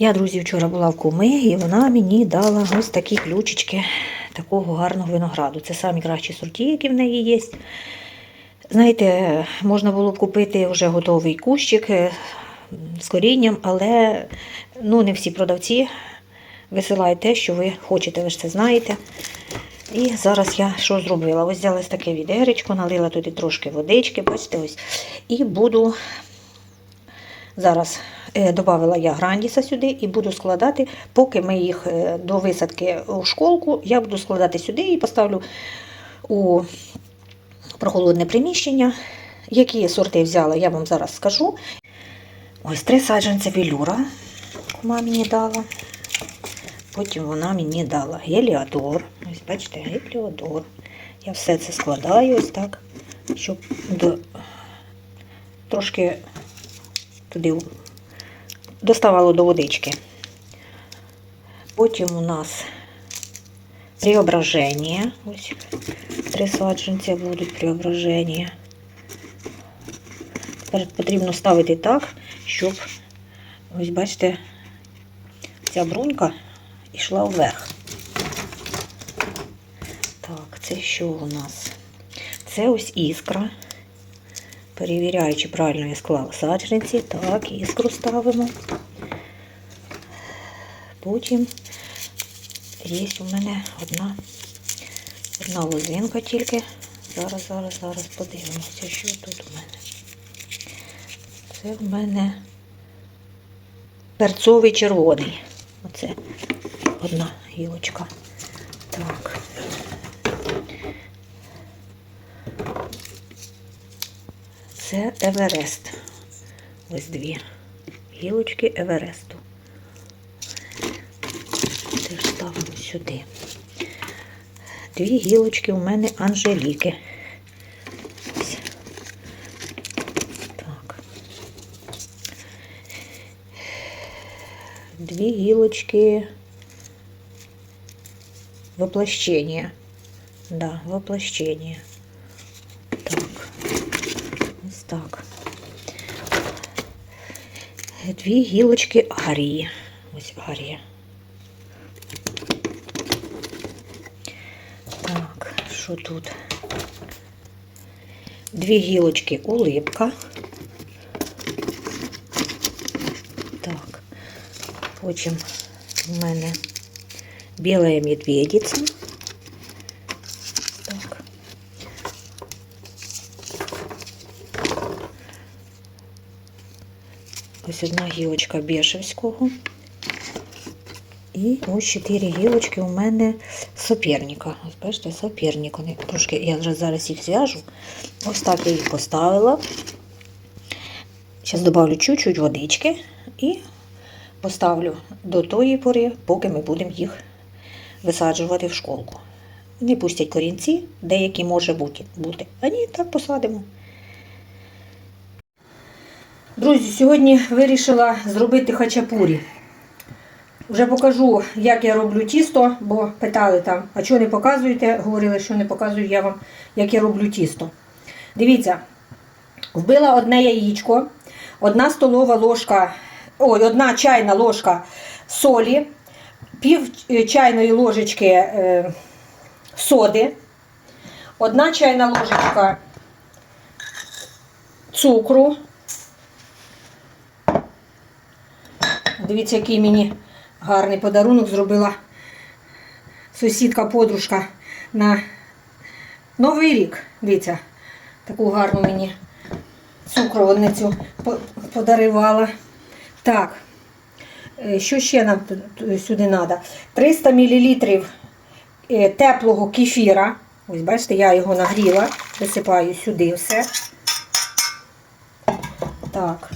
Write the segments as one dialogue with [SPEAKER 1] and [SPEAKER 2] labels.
[SPEAKER 1] Я, друзі, вчора була в куми, і вона мені дала ось такі ключички такого гарного винограду. Це самі кращі сорті, які в неї є. Знаєте, можна було б купити вже готовий кущик е, з корінням, але ну, не всі продавці висилають те, що ви хочете, ви ж це знаєте. І зараз я що зробила? Ось взяла ось таке відеречко, налила туди трошки водички, бачите, ось. І буду зараз е, додала я грандіса сюди і буду складати, поки ми їх е, до висадки у школку, я буду складати сюди і поставлю у прохолодне приміщення. Які сорти взяла, я вам зараз скажу. Ось три саджанця білюра, кума мені дала. Потім вона мені дала геліодор. Ось бачите, геліодор. Я все це складаю ось так, щоб до... трошки туди доставало до водички. Потім у нас преображення. Ось три саджанця будуть преображення. Тепер потрібно ставити так, щоб, ось бачите, ця брунька йшла вверх. Так, це що у нас? Це ось іскра. Перевіряю, чи правильно я склала саджанці. Так, іскру ставимо. Потім є у мене одна, одна лозинка тільки. Зараз, зараз, зараз подивимося, що тут у мене. Це в мене перцовий червоний. Оце одна гілочка. Так. Це Еверест. Ось дві гілочки Евересту. Теж ставимо сюди. Дві гілочки у мене Анжеліки. Так. Дві гілочки воплощения. Да, воплощение. Так. Ось так. Дві гілочки арії. Ось арія. Так, що тут? Дві гілочки улипка. Так. Потім в мене белая медведица. Так. Ось одна гілочка Бешевського. І ось чотири гілочки у мене соперника. Ось бачите, соперник. Вони трошки, я вже зараз їх зв'яжу. Ось так я їх поставила. Зараз додавлю чуть-чуть водички і поставлю до тої пори, поки ми будемо їх висаджувати в школку. Не пустять корінці, деякі може бути. а ні, так посадимо. Друзі, сьогодні вирішила зробити хачапурі. Вже покажу, як я роблю тісто, бо питали там, а чого не показуєте? Говорили, що не показую я вам, як я роблю тісто. Дивіться, вбила одне яєчко, одна столова ложка, ой, одна чайна ложка солі, пів чайної ложечки е, соди, одна чайна ложечка цукру. Дивіться, який мені гарний подарунок зробила сусідка-подружка на Новий рік. Дивіться, таку гарну мені цукровницю подарувала. Так, е, що ще нам сюди треба? 300 мл теплого кефіра. Ось, бачите, я його нагріла, висипаю сюди все. Так.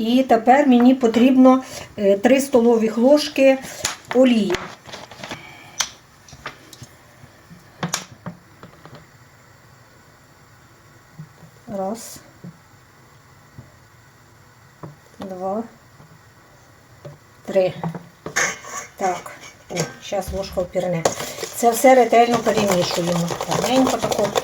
[SPEAKER 1] І тепер мені потрібно 3 столові ложки олії. Раз. Два. Три. Так. О, зараз ложка впірне. Це все ретельно перемішуємо. Гарненько тако.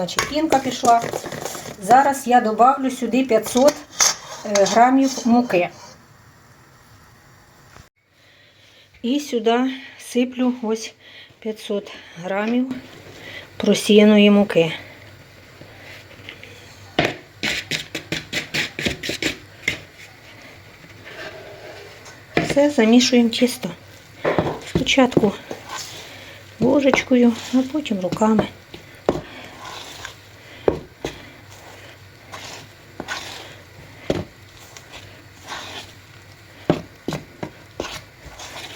[SPEAKER 1] Наче пінка пішла. Зараз я добавлю сюди 500 е, грамів муки. І сюди сиплю ось 500 грамів просіяної муки. Все, замішуємо тісто. Спочатку ложечкою, а потім руками.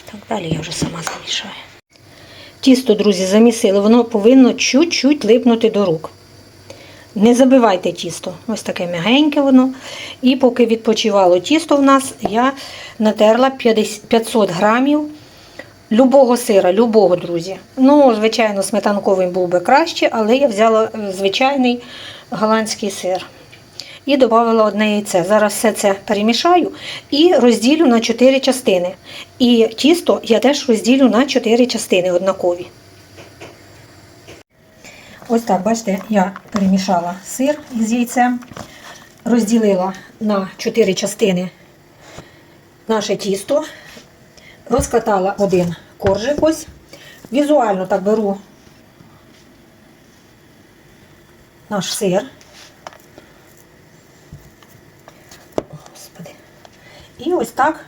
[SPEAKER 1] Так, далі я вже сама замішаю. Тісто, друзі, замісили, воно повинно чуть-чуть липнути до рук. Не забивайте тісто. Ось таке м'ягеньке воно. І поки відпочивало тісто в нас, я натерла 500 грамів любого сира, любого, друзі. Ну, звичайно, сметанковий був би краще, але я взяла е, звичайний голландський сир. І додала одне яйце. Зараз все це перемішаю і розділю на 4 частини. І тісто я теж розділю на 4 частини однакові. Ось так, бачите, я перемішала сир з яйцем, розділила на 4 частини наше тісто, розкатала один коржик ось. Візуально так беру наш сир. Господи. І ось так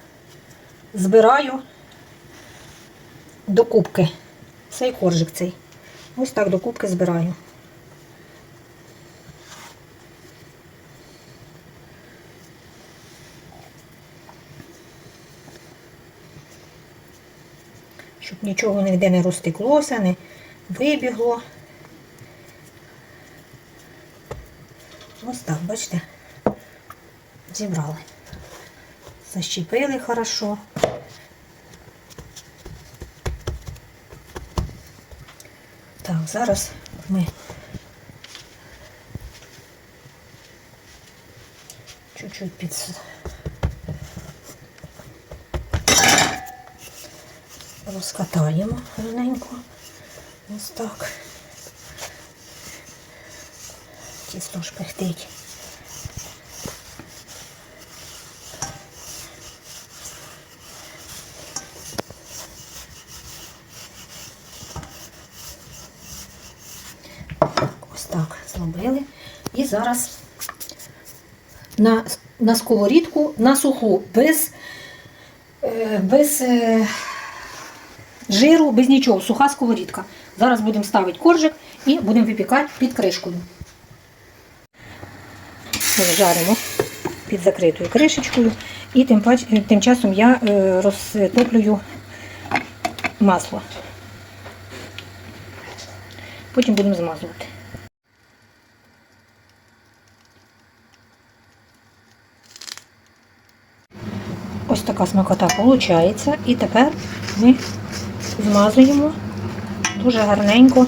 [SPEAKER 1] збираю до кубки цей коржик цей. Ось так до кубки збираю. Щоб нічого ніде не розтеклося, не вибігло. Ось так, бачите, зібрали. Защепили хорошо. Так, зараз ми чуть-чуть під розкатаємо гарненько. Ось так. Тісто шпихтить. Ось так зробили. І зараз на, на сковорідку на суху, без, е, без е, жиру, без нічого, суха сковорідка. Зараз будемо ставити коржик і будемо випікати під кришкою. Жаримо під закритою кришечкою. І тим, пач- тим часом я е, розтоплюю масло. Потім будемо змазувати. Ось така смакота виходить. І тепер ми змазуємо дуже гарненько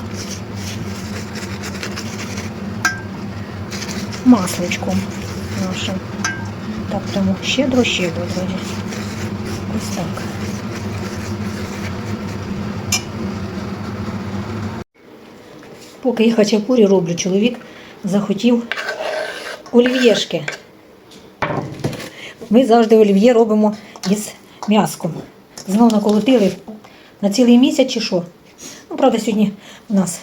[SPEAKER 1] масличком нашим. Так, прямо щедро-щедро, друзі. Ось так. Поки я хачапурі роблю, чоловік захотів олів'єшки. Ми завжди олів'є робимо із м'яском. Знову наколотили на цілий місяць чи що. Ну, правда, сьогодні у нас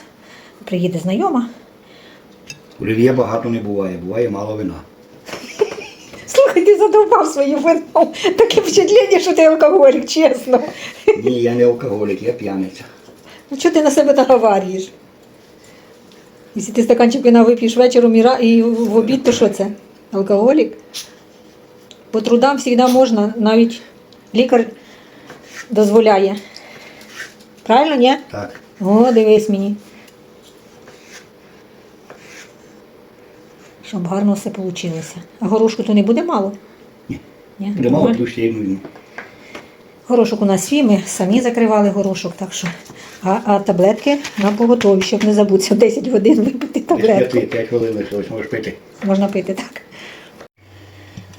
[SPEAKER 1] приїде знайома.
[SPEAKER 2] Олів'є багато не буває, буває мало вина.
[SPEAKER 1] Слухай, ти задовбав своїм вином. Таке впечатлення, що ти алкоголік, чесно.
[SPEAKER 2] Ні, я не алкоголік, я п'яниця.
[SPEAKER 1] Ну чого ти на себе наговарюєш? Якщо ти стаканчик вина вип'єш вечором і, ра- і в обід, то що це? Алкоголік? По трудам завжди можна, навіть лікар дозволяє. Правильно, ні?
[SPEAKER 2] Так.
[SPEAKER 1] О, дивись мені. Щоб гарно все вийшло. А горошку то не буде мало?
[SPEAKER 2] Ні.
[SPEAKER 1] Ні?
[SPEAKER 2] Буде мало
[SPEAKER 1] Нормально?
[SPEAKER 2] плюс ще й
[SPEAKER 1] Горошок у нас свій, ми самі закривали горошок, так що. А, а таблетки на поготові, щоб не забутися. 10 годин випити таблетки.
[SPEAKER 2] 5 хвилин лишилось, можеш пити.
[SPEAKER 1] Можна пити так.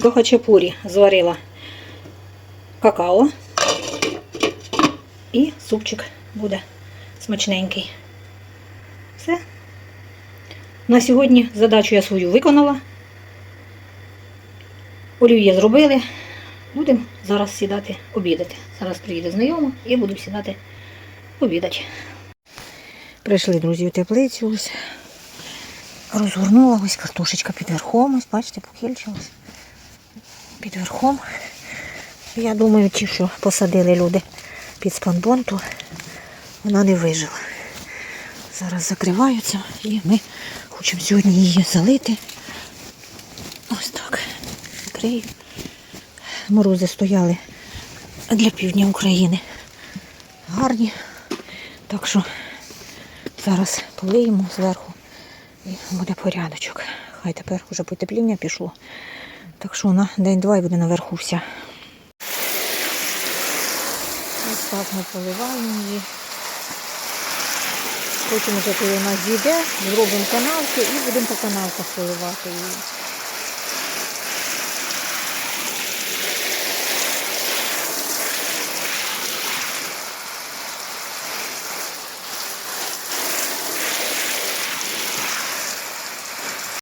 [SPEAKER 1] До хачапурі зварила какао. І супчик буде смачненький. Все. На сьогодні задачу я свою виконала. Олів'є зробили. Будемо зараз сідати обідати. Зараз приїде знайома і буду сідати обідати. Прийшли, друзі, у теплицю. Ось. Розгорнула ось картошечка під верхом. Ось, бачите, покільчилась. Під верхом. Я думаю, ті, що посадили люди під спанбон, то вона не вижила. Зараз закриваються і ми хочемо сьогодні її залити. Ось так. Закрию. Морози стояли для півдня України. Гарні. Так що зараз полиємо зверху і буде порядочок. Хай тепер вже потепління пішло. Так що на день-два і буде наверху вся. Ось так ми поливаємо її. Потім вже коли вона зійде, зробимо канавки і будемо по канавках поливати її.